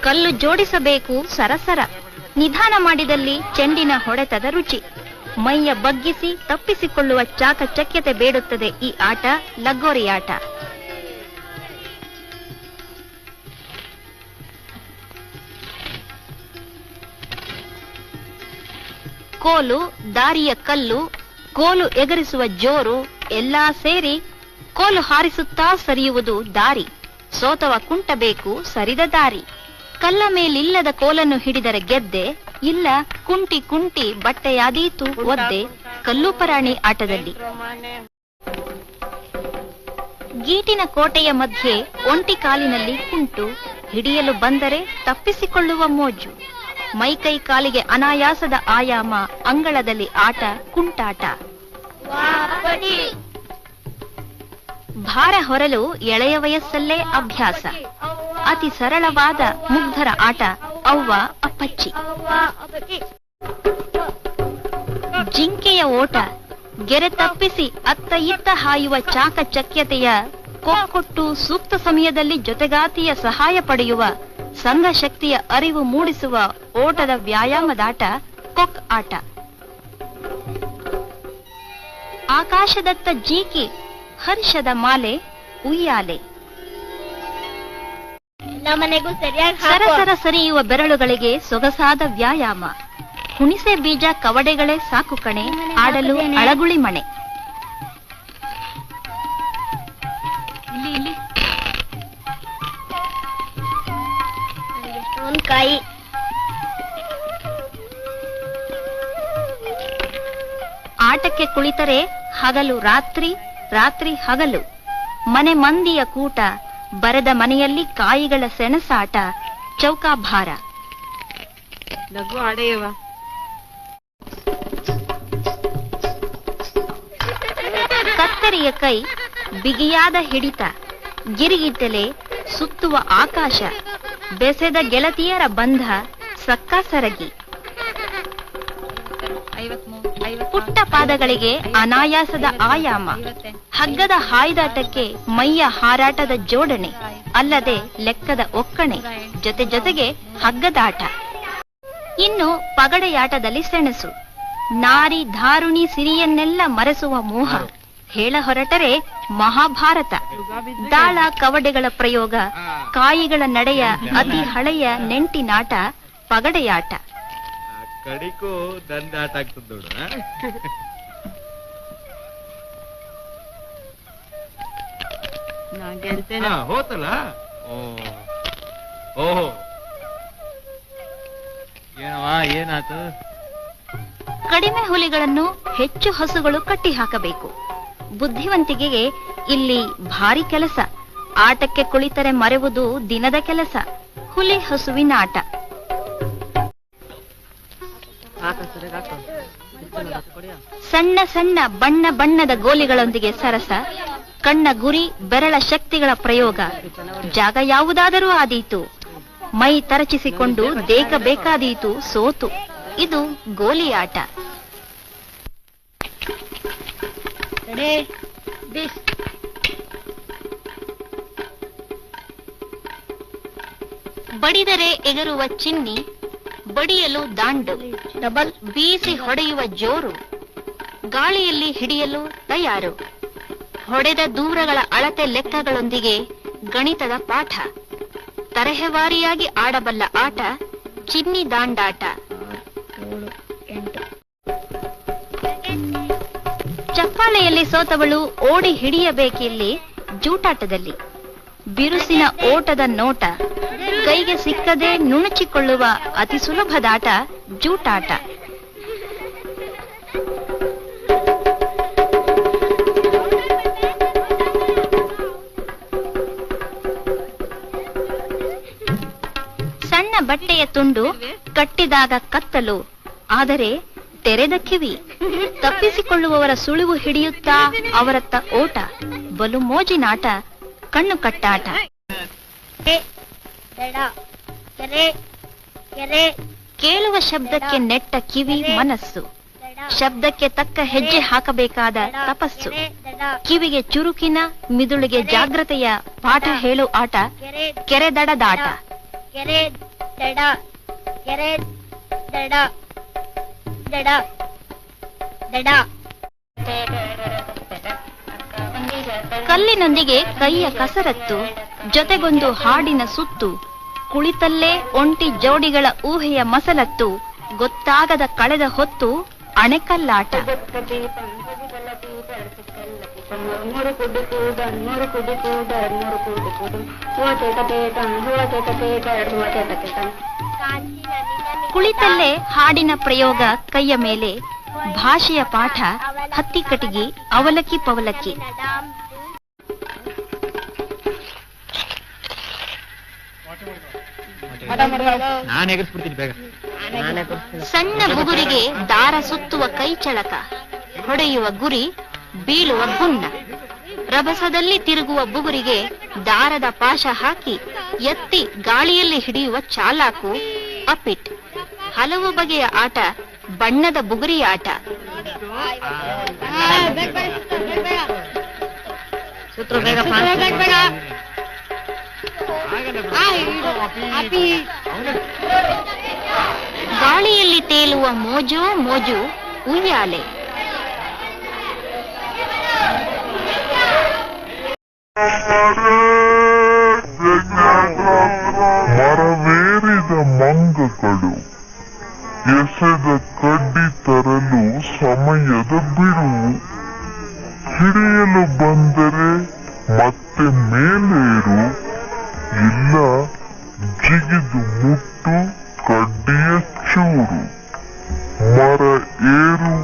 ಕಲ್ಲು ಜೋಡಿಸಬೇಕು ಸರಸರ. ನಿಧಾನ ಮಾಡಿದಲ್ಲಿ ಚೆಂಡಿನ ಹೊಡೆತದ ರುಚಿ. ಮೈಯ ಬಗ್ಗಿಸಿ ತಪ್ಪಿಸಿಕೊಳ್ಳುವ ಚಾಕಚಕ್ಯತೆ ಬೇಡುತ್ತದೆ ಈ ಆಟ, ಲಗೋರಿ ಆಟ. ಕೋಲು, ದಾರಿಯ ಕಲ್ಲು, ಕೋಲು ಎಗರಿಸುವ ಜೋರು, ಎಲ್ಲಾ ಸೇರಿ ಕೋಲು ಹಾರಿಸುತ್ತಾ ಸರಿಯುವುದು ದಾರಿ. ಸೋತವ ಕುಂಟಬೇಕು ಸರಿದ ದಾರಿ. ಕಲ್ಲ ಮೇಲಿಲ್ಲದ ಕೋಲನ್ನು ಹಿಡಿದರೆ ಗೆದ್ದೆ. ಇಲ್ಲ, ಕುಂಟಿ ಕುಂಟಿ ಬಟ್ಟೆಯಾದೀತು ಒದ್ದೆ. ಕಲ್ಲುಪರಾಣಿ ಆಟದಲ್ಲಿ. ಗೀಟಿನ ಕೋಟೆಯ ಮಧ್ಯೆ ಒಂಟಿ ಕಾಲಿನಲ್ಲಿ ಕುಂಟು. ಹಿಡಿಯಲು ಬಂದರೆ ತಪ್ಪಿಸಿಕೊಳ್ಳುವ ಮೋಜು. ಮೈಕೈ ಕಾಲಿಗೆ ಅನಾಯಾಸದ ಆಯಾಮ, ಅಂಗಳದಲ್ಲಿ ಆಟ, ಕುಂಟಾಟ. ಭಾರ ಹೊರಲು ಎಳೆಯ ವಯಸ್ಸಲ್ಲೇ ಅಭ್ಯಾಸ. ಅತಿ ಸರಳವಾದ ಮುಗ್ಧರ ಆಟ ಅವ್ವ, ಅಪ್ಪಚ್ಚಿ. ಜಿಂಕೆಯ ಓಟ, ಗೆರೆ ತಪ್ಪಿಸಿ ಅತ್ತ ಇತ್ತ ಹಾಯುವ ಚಾಕಚಕ್ಯತೆಯ ಕೊಟ್ಟು ಸೂಕ್ತ ಸಮಯದಲ್ಲಿ ಜೊತೆಗಾತಿಯ ಸಹಾಯ ಪಡೆಯುವ ಸಂಘ ಶಕ್ತಿಯ ಅರಿವು ಮೂಡಿಸುವ ಓಟದ ವ್ಯಾಯಾಮದಾಟ ಕೊಕ್ ಆಟ. ಆಕಾಶದತ್ತ ಜೀಕಿ ಹರ್ಷದ ಮಾಲೆ ಉಯ್ಯಾಲೆ. ನಮ್ಮನೆಗೂ ಸರಿಯಾಗಿ ಸರಸರ ಸರಿಯುವ ಬೆರಳುಗಳಿಗೆ ಸೊಗಸಾದ ವ್ಯಾಯಾಮ. ಹುಣಿಸೆ ಬೀಜ ಕವಡೆಗಳೇ ಸಾಕು ಕಣೆ ಆಡಲು ಅಳಗುಳಿ ಮಣೆ. ಕಾಯಿ. ಆಟಕ್ಕೆ ಕುಳಿತರೆ ಹಗಲು ರಾತ್ರಿ ರಾತ್ರಿ ಹಗಲು ಮನೆ ಮಂದಿಯ ಕೂಟ ಬರೆದ ಮನೆಯಲ್ಲಿ ಕಾಯಿಗಳ ಸೆಣಸಾಟ ಚೌಕಾಭಾರ. ನಗು ಆಡೆಯವ. ಕತ್ತರಿಯ ಕೈ ಬಿಗಿಯಾದ ಹಿಡಿತ ಗಿರಿಗಿಟ್ಟಲೆ ಸುತ್ತುವ ಆಕಾಶ ಬೆಸೆದ ಗೆಳತಿಯರ ಬಂಧ ಸಕ್ಕಾ ಸರಗಿ. ಪುಟ್ಟ ಪಾದಗಳಿಗೆ ಅನಾಯಾಸದ ಆಯಾಮ. ಹಗ್ಗದ ಹಾಯ್ದಾಟಕ್ಕೆ ಮೈಯ ಹಾರಾಟದ ಜೋಡಣೆ, ಅಲ್ಲದೆ ಲೆಕ್ಕದ ಒಕ್ಕಣೆ, ಜೊತೆ ಜೊತೆಗೆ ಹಗ್ಗದಾಟ. ಇನ್ನು ಪಗಡೆಯಾಟದಲ್ಲಿ ಸೆಣಸು. ನಾರಿ ಧಾರುಣಿ ಸಿರಿಯನ್ನೆಲ್ಲ ಮರೆಸುವ ಮೋಹ. ಹೇಳ ಹೊರಟರೆ ಮಹಾಭಾರತ. ದಾಳ ಕವಡೆಗಳ ಪ್ರಯೋಗ, ಕಾಯಿಗಳ ನಡೆಯ ಅತಿ ಹಳೆಯ ನೆಂಟಿನಾಟ ಪಗಡೆಯಾಟ. ಕಡಿಕು ದಂದಾಟ ಆಗ್ತದ ನೋಡು? ನಾ ಹೋತಲ್ಲ? ಓ ಓಹೋ ಏನವಾ ಏನಾತು? ಕಡಿಮೆ ಹುಲಿಗಳನ್ನು ಹೆಚ್ಚು ಹಸುಗಳು ಕಟ್ಟಿ ಹಾಕಬೇಕು. ಬುದ್ಧಿವಂತಿಕೆಗೆ ಇಲ್ಲಿ ಭಾರಿ ಕೆಲಸ. ಆಟಕ್ಕೆ ಕುಳಿತರೆ ಮರೆವುದು ದಿನದ ಕೆಲಸ. ಹುಲಿ ಹಸುವಿನ ಆಟ. ಸಣ್ಣ ಸಣ್ಣ ಬಣ್ಣ ಬಣ್ಣದ ಗೋಲಿಗಳೊಂದಿಗೆ ಸರಸ, ಕಣ್ಣ ಗುರಿ, ಬೆರಳ ಶಕ್ತಿಗಳ ಪ್ರಯೋಗ. ಜಾಗ ಯಾವುದಾದರೂ ಆದೀತು. ಮೈ ತರಚಿಸಿಕೊಂಡು ದೇಗ ಬೇಕಾದೀತು, ಸೋತು. ಇದು ಗೋಲಿ ಆಟ ಬಡಿದರೆ ಎಗರುವ ಚಿನ್ನಿ ಬಡಿಯಲು ದಾಂಡು. ಡಬಲ್ ಬೀಸಿ ಹೊಡೆಯುವ ಜೋರು. ಗಾಳಿಯಲ್ಲಿ ಹಿಡಿಯಲು ತಯಾರು. ಹೊಡೆದ ದೂರಗಳ ಅಳತೆ ಲೆಕ್ಕಗಳೊಂದಿಗೆ ಗಣಿತದ ಪಾಠ. ತರಹವಾರಿಯಾಗಿ ಆಡಬಲ್ಲ ಆಟ, ಚಿನ್ನಿ ದಾಂಡಾಟ. ಚಪ್ಪಾಳೆಯಲ್ಲಿ ಸೋತವಳು ಓಡಿ ಹಿಡಿಯಬೇಕಿಲ್ಲಿ ಜೂಟಾಟದಲ್ಲಿ. ಬಿರುಸಿನ ಓಟದ ನೋಟ. ಕೈಗೆ ಸಿಕ್ಕದೆ ನುಣುಚಿಕೊಳ್ಳುವ ಅತಿ ಸುಲಭದಾಟ ಜೂಟಾಟ. ಸಣ್ಣ ಬಟ್ಟೆಯ ತುಂಡು ಕಟ್ಟಿದಾಗ ಕತ್ತಲು, ಆದರೆ ತೆರೆದ ಕಿವಿ. ತಪ್ಪಿಸಿಕೊಳ್ಳುವವರ ಸುಳಿವು ಹಿಡಿಯುತ್ತಾ ಅವರತ್ತ ಓಟ, ಬಲು ಮೋಜಿನಾಟ, ಕಣ್ಣು ಕಟ್ಟಾಟ. ಬೇಡ. ಕೆರೆ ಕೆರೆ. ಕೇಳುವ ಶಬ್ದಕ್ಕೆ ನೆಟ್ಟ ಕಿವಿ ಮನಸ್ಸು. ಶಬ್ದಕ್ಕೆ ತಕ್ಕ ಹೆಜ್ಜೆ ಹಾಕಬೇಕಾದ ತಪಸ್ಸು. ಕಿವಿಗೆ ಚುರುಕಿನ ಮಿದುಳಿಗೆ ಜಾಗ್ರತೆಯ ಪಾಠ ಹೇಳು ಆಟ. ಕೆರೆ ದಡದಾಟ ಕೆರೆ ದಡ ಕೆರೆ ದಡ ದಡ ದಡ. ಕಲ್ಲಿನೊಂದಿಗೆ ಕೈಯ ಕಸರತ್ತು. ಜೊತೆಗೊಂದು ಹಾಡಿನ ಸುತ್ತು, ಕುಳಿತಲ್ಲೇ ಒಂಟಿ ಜೋಡಿಗಳ ಊಹೆಯ ಮಸಲತ್ತು, ಗೊತ್ತಾಗದ ಕಳೆದ ಹೊತ್ತು ಅಣೆಕಲ್ಲಾಟ. ಕುಳಿತಲ್ಲೇ ಹಾಡಿನ ಪ್ರಯೋಗ ಕೈಯ ಮೇಲೆ, ಭಾಷೆಯ ಪಾಠ ಹತ್ತಿ ಕಟಿಗಿ ಅವಲಕ್ಕಿ ಪವಲಕ್ಕಿ. ನಾನು ಎಗರ್ಸ್ಬಿಡ್ತೀನಿ ಬೇಗ. ಸಣ್ಣ ಬುಗುರಿಗೆ ದಾರ ಸುತ್ತುವ ಕೈ ಚಳಕ ಹೊಡೆಯುವ ಗುರಿ ಬೀಳುವ ಗುಣ್ಣ ರಭಸದಲ್ಲಿ ತಿರುಗುವ ಬುಗುರಿಗೆ ದಾರದ ಪಾಶ ಹಾಕಿ ಎತ್ತಿ ಗಾಳಿಯಲ್ಲಿ ಹಿಡಿಯುವ ಚಾಲಾಕು ಅಪಿಟ್. ಹಲವು ಬಗೆಯ ಆಟ ಬಣ್ಣದ ಬುಗುರಿ ಆಟ. ಸೂತ್ರ ಬೇಗ. ಗಾಳಿಯಲ್ಲಿ ತೇಲುವ ಮೋಜು ಮೋಜು, ಉಯ್ಯಾಲೆ. ಮರವೇರಿದ ಮಂಗಗಳು ಎಸೆದ ಕಡ್ಡಿ ತರಲು ಸಮಯದ ಬಿಡುವು ಹಿಡಿಯಲು ಬಂದರೆ ಮತ್ತೆ ಮೇಲೇರು. ಇಲ್ಲ ಜಿಗಿದು ಮುಟ್ಟು ಕಡ್ಡಿಯ ಚೂರು ಮರ ಏರುವ